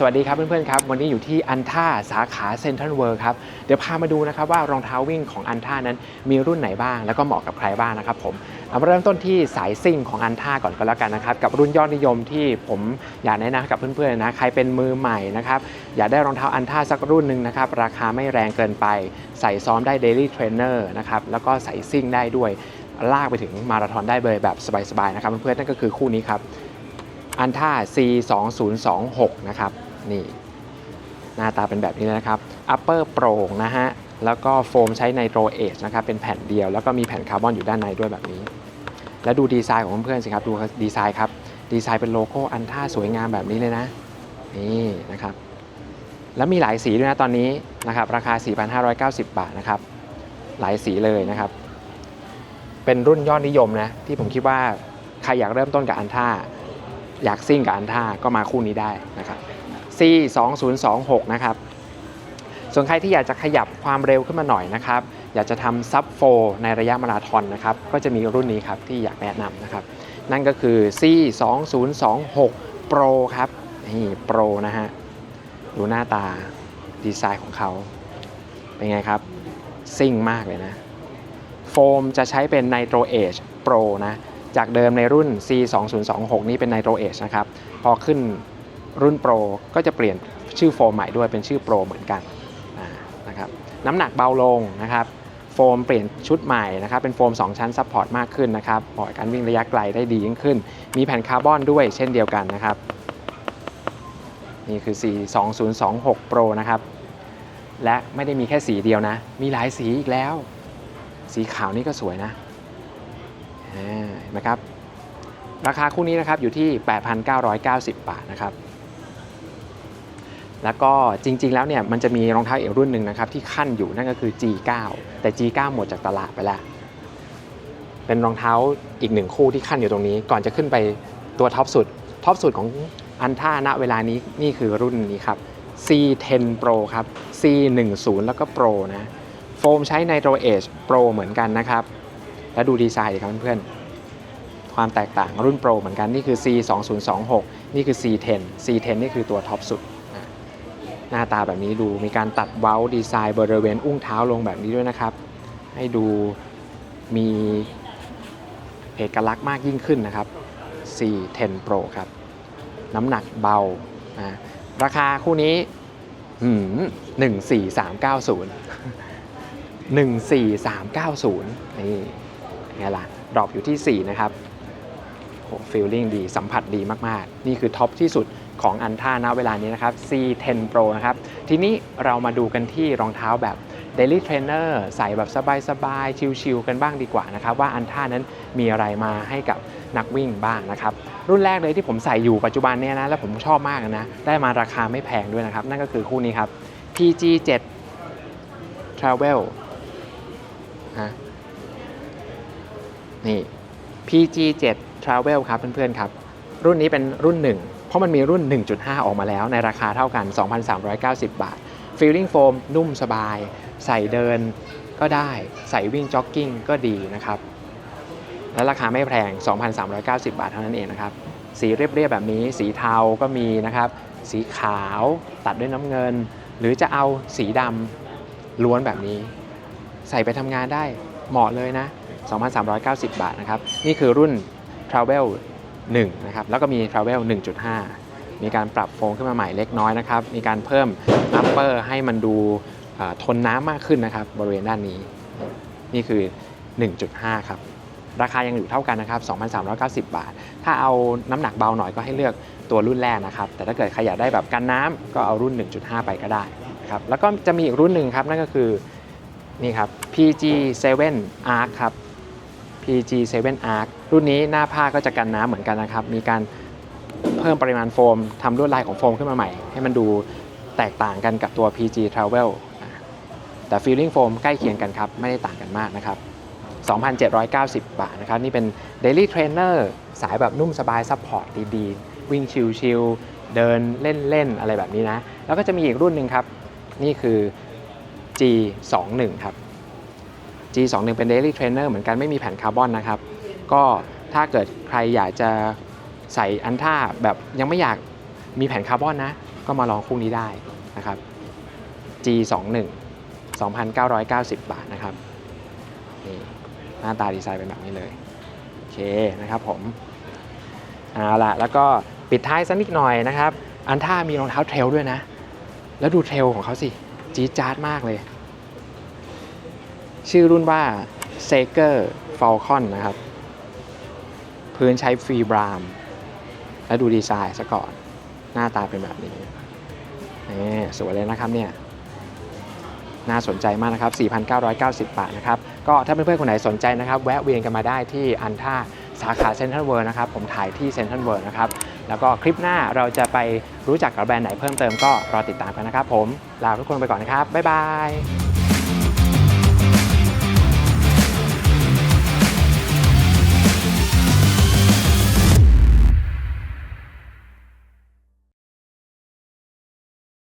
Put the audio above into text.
สวัสดีครับเพื่อนๆครับ วันนี้อยู่ที่อันท่าสาขาเซ็นทรัลเวิร์ครับ เดี๋ยวพามาดูนะครับว่ารองเท้าวิ่งของอันท่านั้นมีรุ่นไหนบ้าง แล้วก็เหมาะกับใครบ้างนะครับผมเอามาเริ่มต้นที่สายซิ่งของอันท่าก่อนก็แล้วกันนะครับ กับรุ่นยอดนิยมที่ผมอยากแนะนำกับเพื่อนๆนะใครเป็นมือใหม่นะครับอยากได้รองเท้าอันท่าสักรุ่นหนึ่งนะครับราคาไม่แรงเกินไป ใส่ซ้อมได้ Daily Trainer นะครับแล้วก็ใส่ซิ่งได้ด้วยลากไปถึงมาราธอนได้เลยแบบสบายๆนะครับเพื่อนๆนั่นก็คือคู่นี้ครับอันท่า C 2 0 2 6นะครับ นี่ หน้าตาเป็นแบบนี้เลยนะครับ upper โปร่งนะฮะ แล้วก็โฟมใช้ไนโตรเอชนะครับ เป็นแผ่นเดียว แล้วก็มีแผ่นคาร์บอนอยู่ด้านในด้วยแบบนี้ แล้วดูดีไซน์ของเพื่อนๆสิครับ ดูดีไซน์ครับ ดีไซน์เป็นโลโก้อันท่าสวยงามแบบนี้เลยนะ นี่นะครับ แล้วมีหลายสีด้วยนะตอนนี้นะครับ ราคา 4,590 บาทนะครับ หลายสีเลยนะครับ เป็นรุ่นยอดนิยมนะ ที่ผมคิดว่าใครอยากเริ่มต้นกับอันท่าอยากซิ่งกับอันท่าก็มาคู่นี้ได้นะครับ C 2 0 2 6 นะครับ ส่วนใครที่อยากจะขยับความเร็วขึ้นมาหน่อยนะครับ อยากจะทำซับโฟในระยะมาราธอนนะครับ ก็จะมีรุ่นนี้ครับที่อยากแนะนำนะครับ นั่นก็คือ C 2 0 2 6 Pro ครับ นี่ Pro นะฮะ ดูหน้าตาดีไซน์ของเขา เป็นไงครับ ซิ่งมากเลยนะ โฟมจะใช้เป็น Nitro Edge Pro นะ จากเดิมในรุ่น C 2 0 2 6 นี่เป็น Nitro Edge นะครับ พอขึ้น รุ่น Pro ก็จะเปลี่ยนชื่อโฟมใหม่ด้วยเป็นชื่อ Pro เหมือนกันนะครับน้ำหนักเบาลงนะครับโฟมเปลี่ยนชุดใหม่นะครับเป็นโฟม 2 ชั้นซัพพอร์ตมากขึ้นนะครับเหมาะกับการวิ่งระยะไกลได้ดียิ่งขึ้น มีแผ่นคาร์บอนด้วยเช่นเดียวกันนะครับนี่คือ C 2 0 2 6 Pro นะครับและไม่ได้มีแค่สีเดียวนะ มีหลายสีอีกแล้ว สีขาวนี่ก็สวยนะเห็นไหมครับราคาคู่นี้นะครับอยู่ที่ 8,990 บาทนะครับ แล้วก็จริง ๆ แล้วเนี่ยมันจะมีรองเท้าอีกรุ่นหนึ่งนะครับที่ขั้นอยู่นั่นก็คือ G9 แต่ G9 หมดจากตลาดไปแล้ว เป็นรองเท้าอีกหนึ่งคู่ที่ขั้นอยู่ตรงนี้ ก่อนจะขึ้นไปตัวท็อปสุดท็อปสุดของอันท่าณเวลานี้นี่คือรุ่นนี้ครับ C10 Pro ครับ C10 แล้วก็ Pro นะโฟมใช้ Nitro Edge Pro เหมือนกันนะครับ แล้วดูดีไซน์ดิครับเพื่อนๆ ความแตกต่างรุ่น Pro เหมือนกันนี่คือ C 2 0 2 6 นี่คือ C10 C10 นี่คือตัวท็อปสุด หน้าตาแบบนี้ดูมีการตัดเว้าดีไซน์บริเวณอุ้งเท้าลงแบบนี้ด้วยนะครับ ให้ดูมีเอกลักษณ์มากยิ่งขึ้นนะครับ C10 Pro ครับ น้ำหนักเบานะราคาคู่นี้หืม14390 14390นี่ไงล่ะดรอปอยู่ที่ 4 นะครับโหฟีลลิ่งดีสัมผัสดีมาก ๆ นี่คือท็อปที่สุด ของอันท่าณเวลานี้นะครับ C10 Pro นะครับ ทีนี้เรามาดูกันที่รองเท้าแบบ Daily Trainer ใส่แบบสบายๆ ชิลๆ กันบ้างดีกว่านะครับ ว่าอันท่านั้นมีอะไรมาให้กับนักวิ่งบ้างนะครับ รุ่นแรกเลยที่ผมใส่อยู่ปัจจุบันเนี่ยนะ แล้วผมชอบมากนะ ได้มาราคาไม่แพงด้วยนะครับ นั่นก็คือคู่นี้ครับ PG7 Travel ฮะนี่ PG7 Travel ครับเพื่อนๆครับ รุ่นนี้เป็นรุ่น1 เพราะมันมีรุ่น 1.5 ออกมาแล้วในราคาเท่ากัน 2,390 บาท Feeling Foam นุ่มสบาย ใส่เดินก็ได้ใส่วิ่งจ็อกกิ้งก็ดีนะครับ และราคาไม่แพง 2,390 บาทเท่านั้นเองนะครับ สีเรียบๆแบบนี้ สีเทาก็มีนะครับ สีขาวตัดด้วยน้ำเงิน หรือจะเอาสีดำล้วนแบบนี้ ใส่ไปทำงานได้เหมาะเลยนะ 2,390 บาทนะครับ นี่คือรุ่น Travel 1นะครับแล้วก็มี Travel 1.5 มีการปรับโฟมขึ้นมาใหม่เล็กน้อยนะครับ มีการเพิ่ม upper ให้มันดูทนน้ำมากขึ้นนะครับ บริเวณด้านนี้ นี่คือ 1.5 ครับ ราคายังอยู่เท่ากันนะครับ 2,390 บาท ถ้าเอาน้ำหนักเบาหน่อยก็ให้เลือกตัวรุ่นแรกนะครับ แต่ถ้าเกิดใครอยากได้แบบกันน้ำก็เอารุ่น 1.5 ไปก็ได้นะครับแล้วก็จะมีอีกรุ่นหนึ่งครับนั่นก็คือนี่ครับ PG7 Arc ครับ PG7 Arc รุ่นนี้หน้าผ้าก็จะกันน้ำเหมือนกันนะครับ มีการเพิ่มปริมาณโฟมทำลวดลายของโฟมขึ้นมาใหม่ ให้มันดูแตกต่างกันกับตัว PG Travel แต่ Feeling Foam ใกล้เคียงกันครับ ไม่ได้ต่างกันมากนะครับ 2,790 บาทนะครับ นี่เป็น Daily Trainer สายแบบนุ่มสบายซัพพอร์ตดีๆ วิ่งชิลๆเดินเล่นๆ อะไรแบบนี้นะ แล้วก็จะมีอีกรุ่นหนึ่งครับ นี่คือ G21 ครับ G21 เป็น Daily Trainer เหมือนกันไม่มีแผ่นคาร์บอนนะครับ ก็ถ้าเกิดใครอยากจะใส่อันท่าแบบยังไม่อยากมีแผ่นคาร์บอนนะ ก็มาลองคู่นี้ได้นะครับ G21 2,990 บาทนะครับนี่หน้าตาดีไซน์เป็นแบบนี้เลยโอเคนะครับผมเอาละแล้วก็ปิดท้ายสักนิดหน่อยนะครับ อันท่ามีรองเท้าเทรลด้วยนะ แล้วดูเทรลของเขาสิ จี๊ดจ๊าดมากเลย ชื่อรุ่นว่า s a g e r Falcon นะครับ พื้นใช้ฟรีบราม แล้วดูดีไซน์ซะก่อน หน้าตาเป็นแบบนี้นี่สวยเลยนะครับเนี่ย น่าสนใจมากนะครับ 4,990 บาทนะครับ ก็ถ้าเพื่อนๆคนไหนสนใจนะครับ แวะเวียนกันมาได้ที่อันท่าสาขาเซ็นทรัลเวิร์นะครับ ผมถ่ายที่เซ็นทรัลเวิร์นะครับ แล้วก็คลิปหน้าเราจะไปรู้จักกับแบรนด์ไหนเพิ่มเติมก็รอติดตามกันนะครับผม ลาทุกคนไปก่อนนะครับ บ๊ายบาย